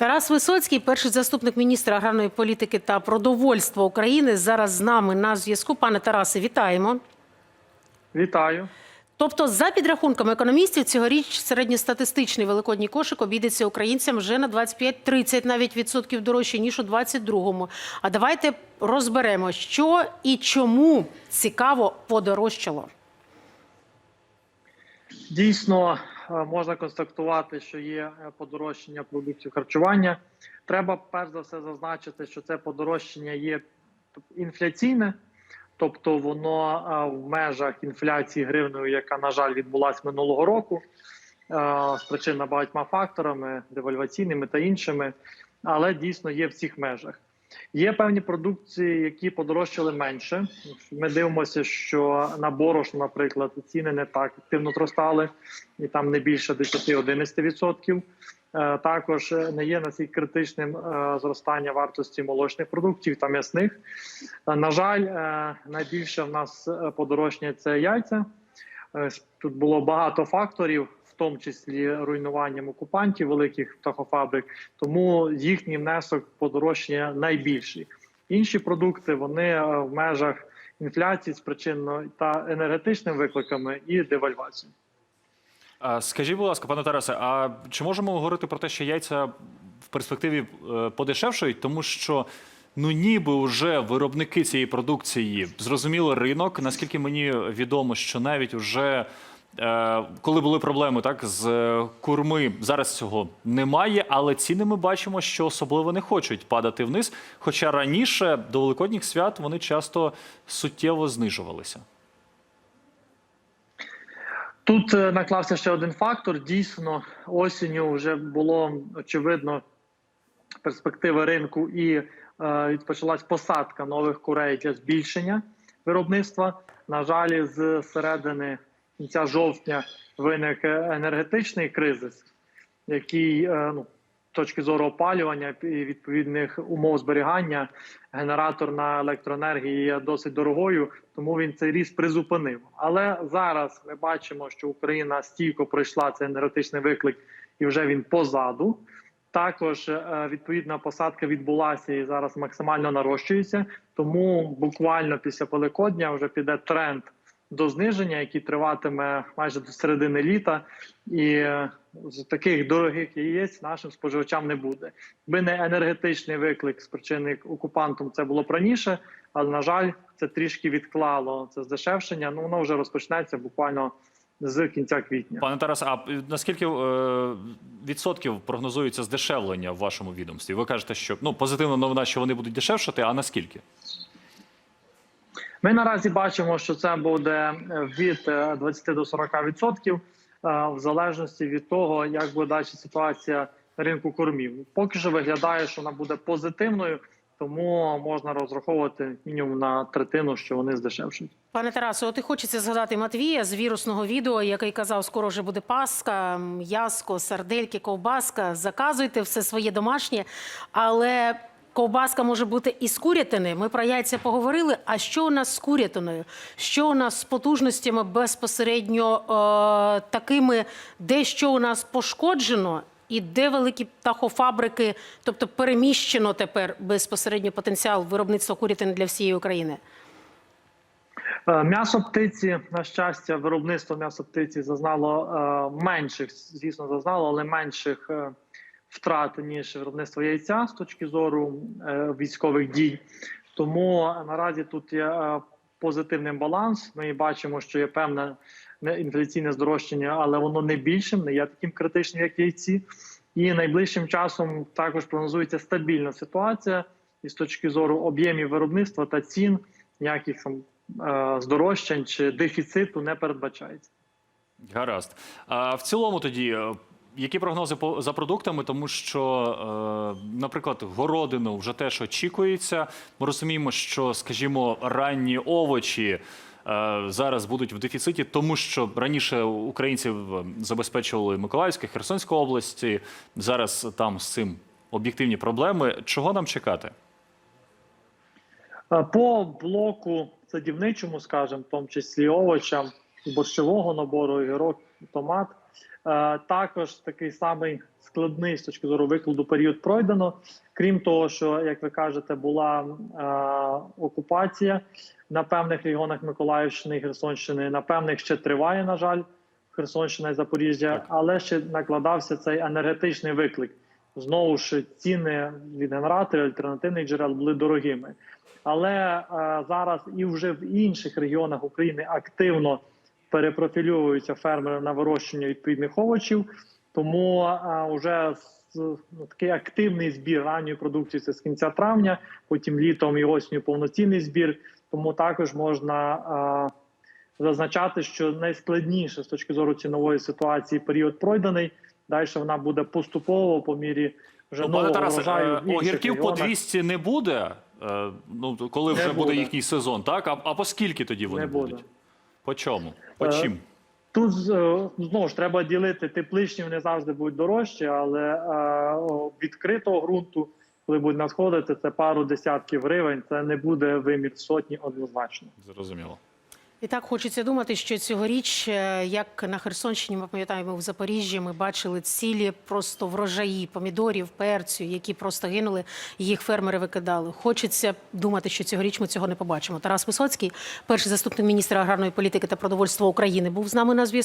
Тарас Висоцький, перший заступник міністра аграрної політики та продовольства України, зараз з нами на зв'язку. Пане Тарасе, вітаємо. Вітаю. Тобто, за підрахунками економістів, цьогоріч середньостатистичний великодній кошик обійдеться українцям вже на 25-30 навіть відсотків дорожче ніж у 22-му. А давайте розберемо, що і чому цікаво подорожчало. Дійсно, можна констатувати, що є е, подорожчання продуктів харчування. Треба перш за все зазначити, що це подорожчання є інфляційне, тобто воно е, в межах інфляції гривнею, яка, на жаль, відбулася минулого року, е, спричинена багатьма факторами, девальваційними та іншими, але дійсно є в цих межах. Є певні продукції, які подорожчали менше. Ми дивимося, що на борошно, наприклад, ціни не так активно зростали, і там не більше 10-11%. Е, Також не є настільки критичним е, зростання вартості молочних продуктів та м'ясних. Е, На жаль, найбільше в нас подорожчання це яйця. Тут було багато факторів, тому числі руйнуванням окупантів великих птахофабрик, тому їхній внесок подорожчання найбільший. Інші продукти вони е, в межах інфляції спричинено та енергетичними викликами і девальвацією. Скажіть, будь ласка, пане Тарасе, а чи можемо говорити про те, що яйця в перспективі е, подешевшують, тому що ну ніби вже виробники цієї продукції зрозуміли ринок. Наскільки мені відомо, що навіть вже коли були проблеми так з е, курми, зараз цього немає, але ціни ми бачимо, що особливо не хочуть падати вниз. Хоча раніше до великодніх свят вони часто суттєво знижувалися. Тут е, наклався ще один фактор. Дійсно, осінню вже було очевидно перспективи ринку і е, почалась посадка нових курей для збільшення виробництва. На жаль, з середини кінця жовтня виник е, енергетичний кризис, який е, ну, точки зору опалювання і відповідних умов зберігання генератор на електроенергії є досить дорогою, тому він цей ріст призупинив. Але зараз ми бачимо, що Україна стійко пройшла цей енергетичний виклик, і вже він позаду. Також е, відповідна посадка відбулася і зараз максимально нарощується. Тому буквально після Великодня вже піде тренд до зниження, який триватиме майже до середини літа, і е, з таких дорогих яєць нашим споживачам не буде. Би не енергетичний виклик спричинений окупантом, це було б раніше, але на жаль, це трішки відклало це здешевшення. Ну воно вже розпочнеться буквально з кінця квітня. Пане Тарас, а наскільки е, відсотків прогнозується здешевлення в вашому відомстві? Ви кажете, що ну позитивна новина, що вони будуть дешевшати, а наскільки? Ми наразі бачимо, що це буде від е, 20 до 40 відсотків, е, в залежності від того, як буде далі ситуація ринку кормів. Поки що виглядає, що вона буде позитивною, тому можна розраховувати мінімум на третину, що вони здешевшують. Пане Тарасу, от і хочеться згадати Матвія з вірусного відео, який казав, скоро вже буде паска, м'яско, сардельки, ковбаска. Заказуйте все своє домашнє, але. Ковбаска може бути і з курятини. Ми про яйця поговорили. А що у нас з курятиною? Що у нас з потужностями безпосередньо е, такими, де що у нас пошкоджено, і де великі птахофабрики, тобто переміщено тепер безпосередньо потенціал виробництва курятини для всієї України? Е, М'ясо птиці, на щастя, виробництво м'ясо птиці зазнало е, менших, звісно, зазнало, але менших е, втрат ніж виробництво яйця з точки зору е, військових дій. Тому наразі тут є е, позитивний баланс. Ми бачимо, що є певне інфляційне здорожчання, але воно не більшим, не є таким критичним, як яйці. І найближчим часом також прогнозується стабільна ситуація, і з точки зору об'ємів виробництва та цін ніяких там е, здорожчань чи дефіциту не передбачається. Гаразд. А в цілому тоді. Які прогнози за продуктами? Тому що, е, наприклад, городину вже теж очікується. Ми розуміємо, що, скажімо, ранні овочі е, зараз будуть в дефіциті, тому що раніше українців е, забезпечували Миколаївська, Херсонська області. Зараз там з цим об'єктивні проблеми. Чого нам чекати? По блоку садівничому, скажімо, в тому числі овочам, борщового набору, огірок, томат. Е, також такий самий складний з точки зору викладу період пройдено. Крім того, що як ви кажете, була е, окупація на певних регіонах Миколаївщини і Херсонщини, на певних ще триває, на жаль, Херсонщина і Запоріжжя, Так. але ще накладався цей енергетичний виклик. Знову ж ціни від генераторів альтернативних джерел були дорогими. Але е, зараз і вже в інших регіонах України активно перепрофільовуються фермери на вирощення відповідних овочів. Тому е, вже ну, такий активний збір ранньої продукції це з кінця травня, потім літом і осінню повноцінний збір. Тому також можна е, зазначати, що найскладніше з точки зору цінової ситуації період пройдений. Далі вона буде поступово по мірі вже Ну, нового Тарасе, врожаю. е, огірків по регіонах. 200 не буде. е, Ну, коли Не вже буде буде. їхній сезон, так? А, а по скільки тоді вони Не буде. По чому? По Е, чим? Тут е, знову ж треба ділити тепличні, вони завжди будуть дорожчі, але е, відкритого ґрунту, коли будуть надходити, це пару десятків гривень. Це не буде вимір сотні однозначно. Зрозуміло. І так хочеться думати, що цьогоріч, е, як на Херсонщині, ми пам'ятаємо в Запоріжжі, ми бачили цілі просто врожаї помідорів, перцю, які просто гинули, їх фермери викидали. Хочеться думати, що цьогоріч ми цього не побачимо. Тарас Висоцький, перший заступник міністра аграрної політики та продовольства України, був з нами на зв'язку.